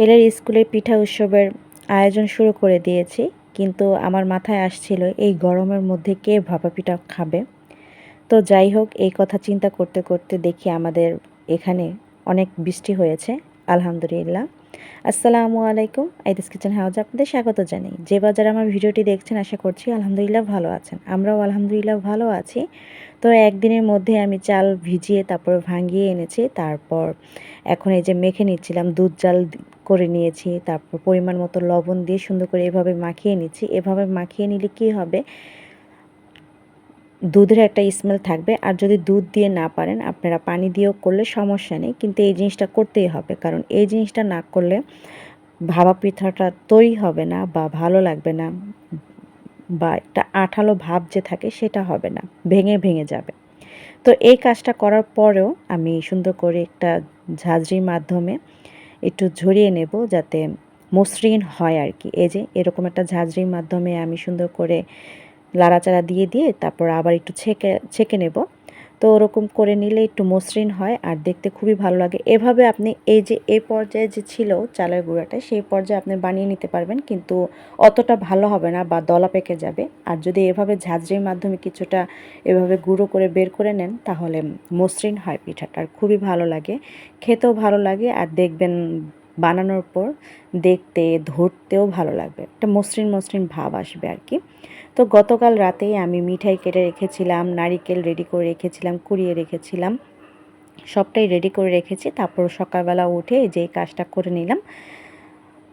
ছেলের স্কুলের পিঠা উৎসবের আয়োজন শুরু করে দিয়েছি, কিন্তু আমার মাথায় আসছিল, এই গরমের মধ্যে কে ভাপা পিঠা খাবে? তো যাই হোক, এই কথা চিন্তা করতে করতে দেখি আমাদের এখানে অনেক বৃষ্টি হয়েছে, আলহামদুলিল্লাহ। আসসালামু আলাইকুম আইদিস কিচেন হাউজ আপনাদের স্বাগত জানাই। যে বাজার আমার ভিডিওটি দেখছেন, আশা করছি আলহামদুলিল্লাহ ভালো আছেন। আমরাও আলহামদুলিল্লাহ ভালো আছি। তো একদিনের মধ্যে আমি চাল ভিজিয়ে, তারপর ভাঙিয়ে এনেছি, তারপর এখন এই যে মেখে নিচ্ছিলাম দুধ জাল করে নিয়েছি, তারপর পরিমাণ মতো লবণ দিয়ে সুন্দর করে এভাবে মাখিয়ে নিচ্ছি। এভাবে মাখিয়ে নিলে কি হবে? দুধের একটা স্মেল থাকবে। আর যদি দুধ দিয়ে না পারেন, আপনারা পানি দিয়েও করলে সমস্যা নেই। কিন্তু এই জিনিসটা করতেই হবে। কারণ এই জিনিসটা না করলে ভাবা পিঠাটা তৈরি হবে না বা ভালো লাগবে না বা একটা আঠালো ভাব যে থাকে সেটা হবে না। ভেঙে ভেঙে যাবে। তো এই কাজটা করার পরেও আমি সুন্দর করে একটা ঝাঁঝরির মাধ্যমে একটু ঝরিয়ে নেব যাতে মসৃণ হয় আর কি। এই যে এরকম একটা ঝাঁঝরির মাধ্যমে আমি সুন্দর করে লাড়াচাড়া দিয়ে দিয়ে তারপর আবার একটু ছেঁকে ছেঁকে নেব। তো ওরকম করে নিলে একটু মসৃণ হয় আর দেখতে খুবই ভালো লাগে। এভাবে আপনি এই যে এই পর্যায়ে যে ছিল চালের গুঁড়াটা, সেই পর্যায়ে আপনি বানিয়ে নিতে পারবেন কিন্তু অতটা ভালো হবে না বা দলা পেকে যাবে। আর যদি এভাবে ঝাঁঝরির মাধ্যমে কিছুটা এভাবে গুঁড়ো করে বের করে নেন, তাহলে মসৃণ হয় পিঠাটা আর খুবই ভালো লাগে, খেতেও ভালো লাগে আর দেখবেন বানানোর পর দেখতে, ধরতেও ভালো লাগবে। একটা মসৃণ মসৃণ ভাব আসবে আর কি। তো গতকাল রাতেই আমি মিঠাই কেটে রেখেছিলাম, নারিকেল রেডি করে রেখেছিলাম, কুড়িয়ে রেখেছিলাম। সবটাই রেডি করে রেখেছি। তারপর সকালবেলা উঠে যেই কাজটা করে নিলাম।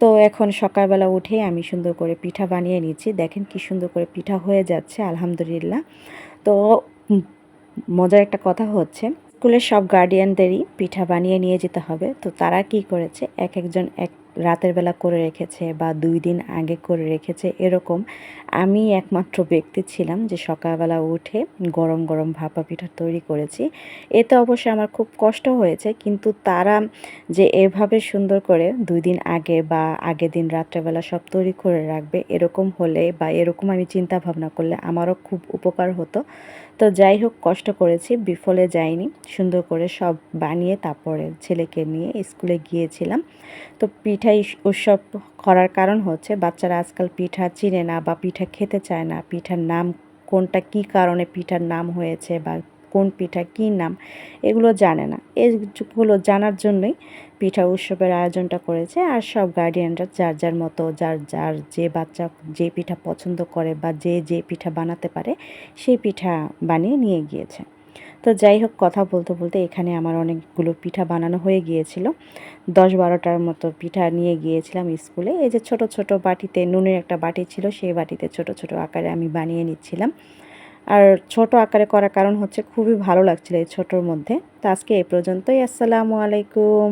তো এখন সকালবেলা উঠে আমি সুন্দর করে পিঠা বানিয়ে নিচ্ছি। দেখেন কি সুন্দর করে পিঠা হয়ে যাচ্ছে, আলহামদুলিল্লাহ। তো মজার একটা কথা হচ্ছে স্কুলের সব গার্ডিয়ানদেরই পিঠা বানিয়ে নিয়ে যেতে হবে। তো তারা কি করেছে? এক একজন এক রাতের বেলা করে রেখেছে বা দুই দিন আগে করে রেখেছে এরকম। আমি একমাত্র ব্যক্তি ছিলাম যে সকালবেলা উঠে গরম গরম ভাপা পিঠা তৈরি করেছি। এতে অবশ্যই আমার খুব কষ্ট হয়েছে, কিন্তু তারা যে এভাবে সুন্দর করে দুই দিন আগে বা আগের দিন রাত্রেবেলা সব তৈরি করে রাখবে, এরকম হলে বা এরকম আমি চিন্তা ভাবনা করলে আমারও খুব উপকার হতো। তো যাই হোক, কষ্ট করেছি, বিফলে যাইনি। সুন্দর করে সব বানিয়ে তারপরে ছেলেকে নিয়ে স্কুলে গিয়েছিলাম। তো পিঠাই উৎসব করার কারণ হচ্ছে বাচ্চারা আজকাল পিঠা চিনে না বা পিঠা খেতে চায় না। পিঠার নাম কোনটা, কি কারণে পিঠার নাম হয়েছে বা কোন পিঠা কী নাম, এগুলো জানে না। এগুলো জানার জন্যই পিঠা উৎসবের আয়োজনটা করেছে আর সব গার্ডিয়ানরা যার যার মতো, যার যার যে বাচ্চা যে পিঠা পছন্দ করে বা যে যে পিঠা বানাতে পারে, সেই পিঠা বানিয়ে নিয়ে গিয়েছে। তো যাই হোক, কথা বলতে বলতে এখানে আমার অনেকগুলো পিঠা বানানো হয়ে গিয়েছিল। দশ বারোটার মতো পিঠা নিয়ে গিয়েছিলাম স্কুলে। এই যে ছোট ছোট বাটিতে, নুনের একটা বাটি ছিল, সেই বাটিতে ছোট ছোট আকারে আমি বানিয়ে নিচ্ছিলাম। আর ছোট আকারে করার কারণ হচ্ছে খুবই ভালো লাগছিল এই ছোটোর মধ্যে। তো আজকে এই পর্যন্তই। আসসালামু আলাইকুম।